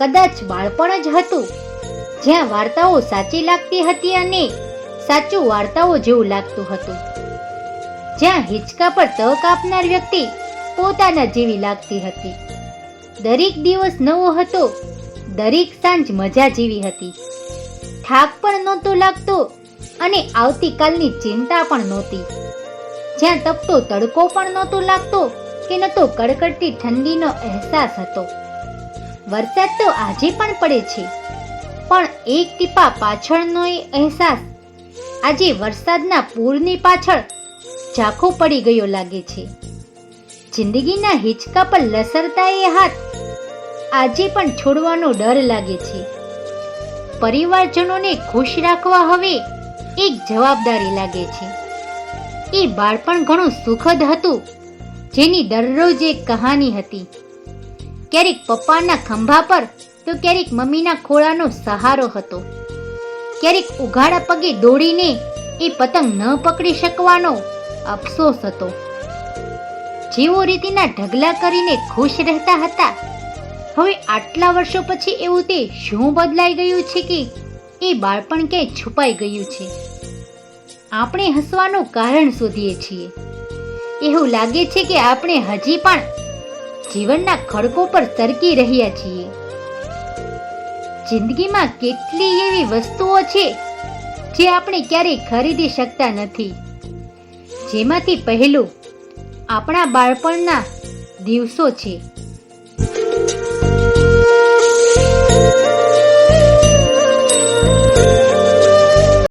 કદાચ બાળપણ જ હતું. જ્યાં વાર્તાઓ સાચી લાગતી હતી અને સાચું વાર્તાઓ જેવું લાગતું હતું. જ્યાં હિંચકા પર તક આપનાર વ્યક્તિ પોતાના જેવી લાગતી હતી. દરેક દિવસ નવો હતો, દરેક સાંજ મજા જેવી હતી. થાક પણ નહોતો લાગતો અને આવતીકાલની ચિંતા પણ નહોતી. જ્યાં તપતો તડકો પણ નહોતો લાગતો કે નહોતો કડકડતી ઠંડીનો અહેસાસ હતો. વરસાદ તો આજે પણ પડે છે. પણ એક ટીપા પાછળનો એ અહેસાસ આજે વરસાદના પૂરની પાછળ ઝાંખો પડી ગયો લાગે છે. જિંદગીના હિંચકા પર લસરતા એ હાથ આજે પણ છોડવાનો ડર લાગે છે. પરિવારજનોને ખુશ રાખવા હવે એક જવાબદારી લાગે છે. એ બાળપણ ઘણું સુખદ હતું, જેની દરરોજ એક કહાની હતી. ક્યારેક પપ્પાના ખંભા પર તો ક્યારેક મમ્મીના ખોળાનો સહારો હતો. ક્યારેક ઉઘાડા પગે દોડીને એ પતંગ ન પકડી શકવાનો અફસોસ હતો. જેઓ રીતિના ઢગલા કરીને ખુશ રહેતા હતા. હવે આટલા વર્ષો પછી એવું તે શું બદલાઈ ગયું છે કે એ બાળપણ ક્યાંય છુપાઈ ગયું છે? આપણે હસવાનું કારણ શોધીએ છીએ. એવું લાગે છે કે આપણે હજી પણ જીવનના ખડકો પર સરકી રહ્યા છીએ. જિંદગીમાં કેટલી એવી વસ્તુઓ છે જે આપણે ક્યારેય ખરીદી શકતા નથી. જેમાંથી પહેલું આપણા બાળપણના દિવસો છે.